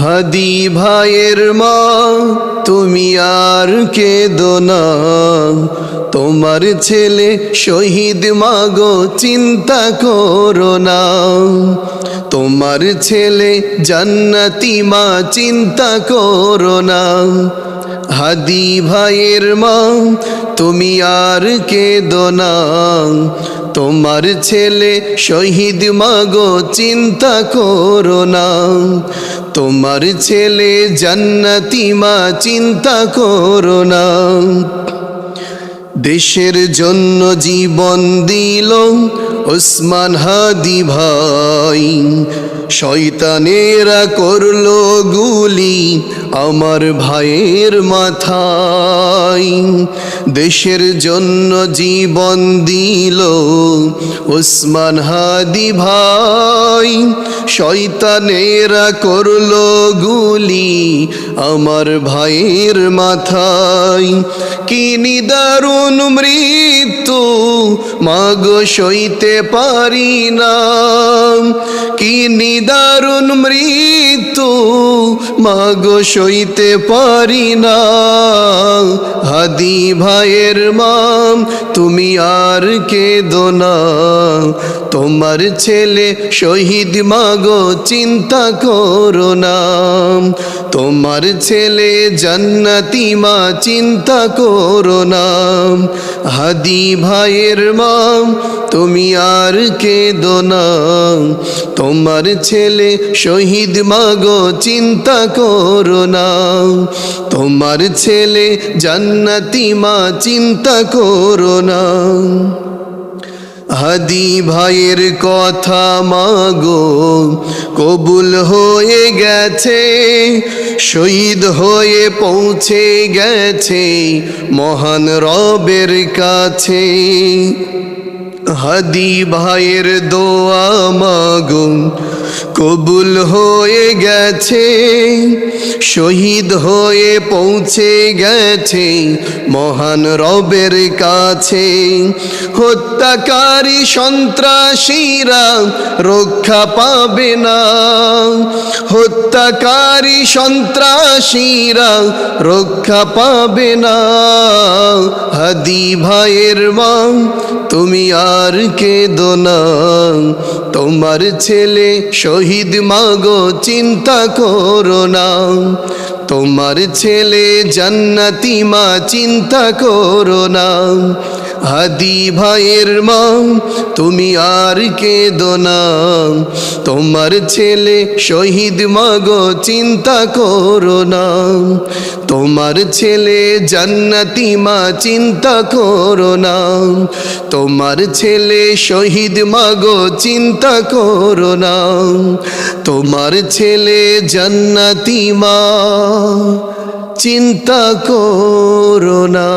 হাদি ভাইয়ের মা, তুমি আর কেঁদো না। তোমার ছেলে শহীদ, মাগো, চিন্তা করো না। তোমার ছেলে জান্নাতি মা, চিন্তা করো না। হাদি ভাইয়ের মা, তুমি আর কেঁদো না। তোমার ছেলে শহীদ মাগো, চিন্তা করো না। তোমার ছেলে জান্নাতি মা, চিন্তা করো না। দেশের জন্য জীবন দিল ওসমান হাদি ভাই। শয়তানেরা করল গুলি আমার ভাইয়ের মাথায় দেশের জন্য জীবন দিল ওসমান হাদি ভাই। শয়তানেরা করল গুলি আমার ভাইয়ের মাথায়। কি নিদারুণ মৃত্যু, মাগ সইতে পারি না। কি নিদারুণ মৃত্যু মাগো সইতে পারি না। হাদি ভাইয়ের মাম, তুমি আর কেঁদো না। তোমার ছেলে শহীদ মাগো, চিন্তা করো না। তোমার ছেলে জান্নাতি মা, চিন্তা করো না। হাদি ভাইয়ের মাম, তুমি আর কেঁদো না। তোমার ছেলে শহীদ মাগো, চিন্তা করো না। তোমার ছেলে জান্নাতি মা, চিন্তা করো না। হাদি ভাইয়ের কথা মাগো, কবুল হয়ে গেছে, শহীদ হয়ে পৌঁছে গেছে মহান রবের কাছে। হাদি ভাইয়ের দোয়া মাগো কবুল হয়ে গেছে, শহীদ হয়ে পৌঁছে গেছে, মহান রবের কাছে। হত্যাকারী সন্ত্রাসীরা রক্ষা পাবে না, হত্যাকারী সন্ত্রাসীরা রক্ষা পাবে না। হাদি ভাইয়ের মা, তুমি আর কেঁদো না। তোমার ছেলে শহীদ, মাগো, চিন্তা করো না। তোমার ছেলে জান্নাতি মা, চিন্তা করো না। হাদি ভাইয়ের মা, তুমি আর কেঁদো না। তোমার ছেলে শহীদ, মাগো, চিন্তা করো না। তোমার ছেলে জান্নাতি, মা, চিন্তা করো না। তোমার ছেলে শহীদ, মাগো, চিন্তা করো না। তোমার ছেলে জান্নাতি, মা, চিন্তা করো না।